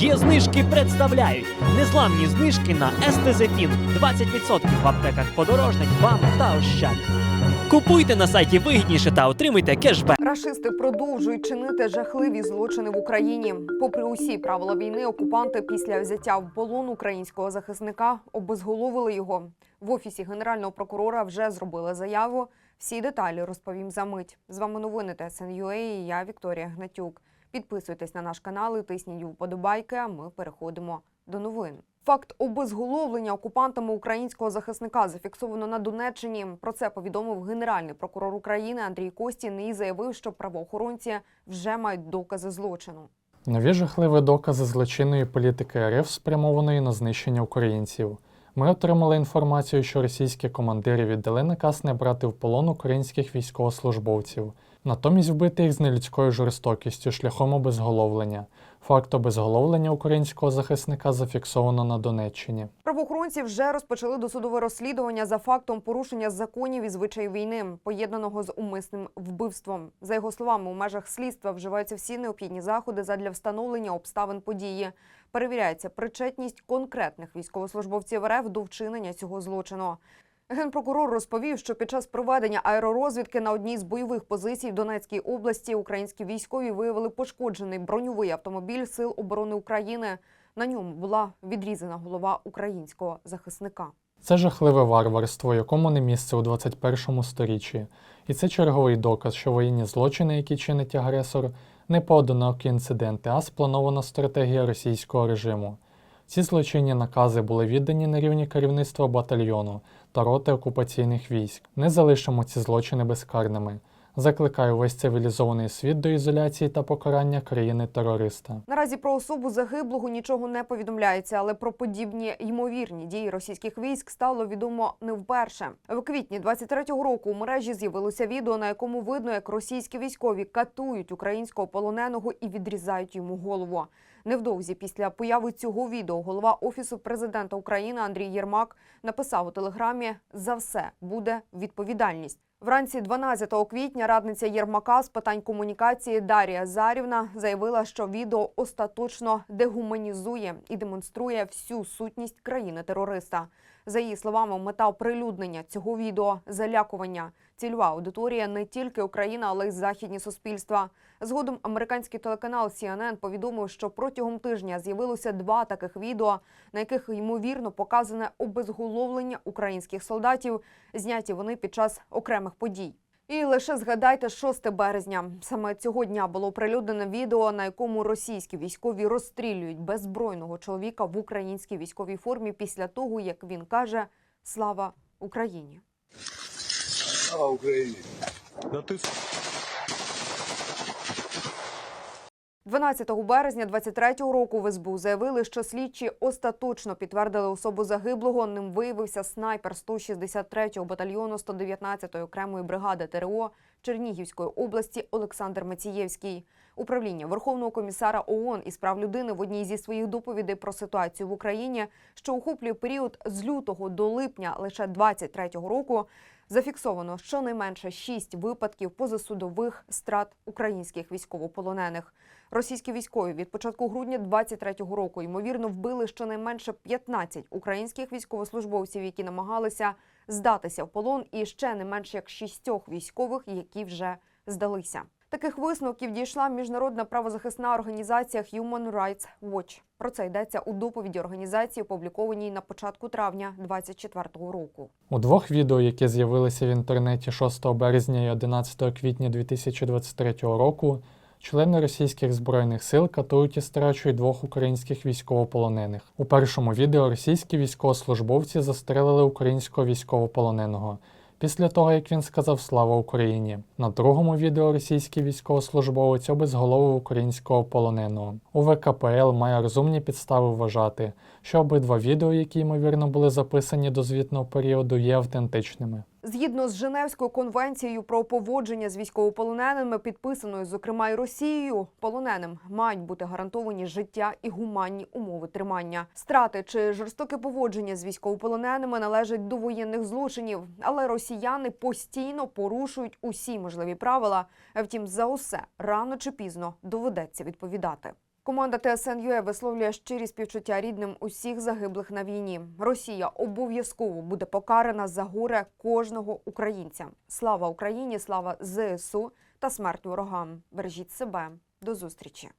Є знижки представляють незламні знижки на естезефін 20% в аптеках подорожник, вам та ощад. Купуйте на сайті вигідніше та отримуйте кешбек. Рашисти продовжують чинити жахливі злочини в Україні. Попри усі правила війни, окупанти після взяття в полон українського захисника обезголовили його. В офісі генерального прокурора вже зробили заяву. Всі деталі розповім за мить. З вами новини ТСНЮА і я Вікторія Гнатюк. Підписуйтесь на наш канал і тисніть вподобайки. А ми переходимо до новин. Факт обезголовлення окупантами українського захисника зафіксовано на Донеччині. Про це повідомив генеральний прокурор України Андрій Костін і заявив, що правоохоронці вже мають докази злочину. Нові жахливі докази злочинної політики РФ спрямованої на знищення українців. Ми отримали інформацію, що російські командири віддали наказ не брати в полон українських військовослужбовців, натомість вбити їх з нелюдською жорстокістю шляхом обезголовлення. Факт обезголовлення українського захисника зафіксовано на Донеччині. Правоохоронці вже розпочали досудове розслідування за фактом порушення законів і звичаїв війни, поєднаного з умисним вбивством. За його словами, у межах слідства вживаються всі необхідні заходи задля встановлення обставин події. Перевіряється причетність конкретних військовослужбовців РФ до вчинення цього злочину. Генпрокурор розповів, що під час проведення аеророзвідки на одній з бойових позицій в Донецькій області українські військові виявили пошкоджений броньовий автомобіль Сил оборони України. На ньому була відрізана голова українського захисника. Це жахливе варварство, якому не місце у 21 сторіччі, і це черговий доказ, що воєнні злочини, які чинить агресор, не поодинокі інциденти, а спланована стратегія російського режиму. Ці злочинні накази були віддані на рівні керівництва батальйону та роти окупаційних військ. Не залишимо ці злочини безкарними. Закликаю весь цивілізований світ до ізоляції та покарання країни-терориста. Наразі про особу загиблого нічого не повідомляється, але про подібні ймовірні дії російських військ стало відомо не вперше. В квітні 23-го року у мережі з'явилося відео, на якому видно, як російські військові катують українського полоненого і відрізають йому голову. Невдовзі після появи цього відео голова офісу президента України Андрій Єрмак написав у телеграмі: за все буде відповідальність. Вранці 12 квітня радниця Єрмака з питань комунікації Дарія Зарівна заявила, що відео остаточно дегуманізує і демонструє всю сутність країни-терориста. За її словами, мета оприлюднення цього відео залякування. Цільова аудиторія не тільки Україна, але й західні суспільства. Згодом американський телеканал CNN повідомив, що протягом тижня з'явилося два таких відео, на яких ймовірно показане обезголовлення українських солдатів. Зняті вони під час окремих подій. І лише згадайте 6 березня. Саме цього дня було оприлюднене відео, на якому російські військові розстрілюють беззбройного чоловіка в українській військовій формі після того, як він каже Слава Україні. Слава Україні! Да 12 березня 23-го року в СБУ заявили, що слідчі остаточно підтвердили особу загиблого. Ним виявився снайпер 163-го батальйону 119-ї окремої бригади ТРО Чернігівської області Олександр Мацієвський. Управління Верховного комісара ООН із прав людини в одній зі своїх доповідей про ситуацію в Україні, що охоплює період з лютого до липня лише 23-го року, зафіксовано щонайменше шість випадків позасудових страт українських військовополонених. Російські військові від початку грудня 23-го року ймовірно вбили щонайменше 15 українських військовослужбовців, які намагалися здатися в полон, і ще не менш як шістьох військових, які вже здалися. Таких висновків дійшла міжнародна правозахисна організація Human Rights Watch. Про це йдеться у доповіді організації, опублікованій на початку травня 24-го року. У двох відео, які з'явилися в інтернеті 6 березня і 11 квітня 2023 року, члени російських збройних сил катують і страчують двох українських військовополонених. У першому відео російські військовослужбовці застрелили українського військовополоненого. Після того, як він сказав Слава Україні, на другому відео російський військовослужбовець обезголовив українського полоненого. У ВКПЛ має розумні підстави вважати, що обидва відео, які ймовірно були записані до звітного періоду, є автентичними. Згідно з Женевською конвенцією про поводження з військовополоненими, підписаною зокрема й Росією, полоненим мають бути гарантовані життя і гуманні умови тримання. Страти чи жорстоке поводження з військовополоненими належать до воєнних злочинів, але росіяни постійно порушують усі можливі правила. Втім, за усе рано чи пізно доведеться відповідати. Команда ТСНЮЕ висловлює щирі співчуття рідним усіх загиблих на війні. Росія обов'язково буде покарана за горе кожного українця. Слава Україні! Слава ЗСУ та смерть ворогам! Бережіть себе. До зустрічі!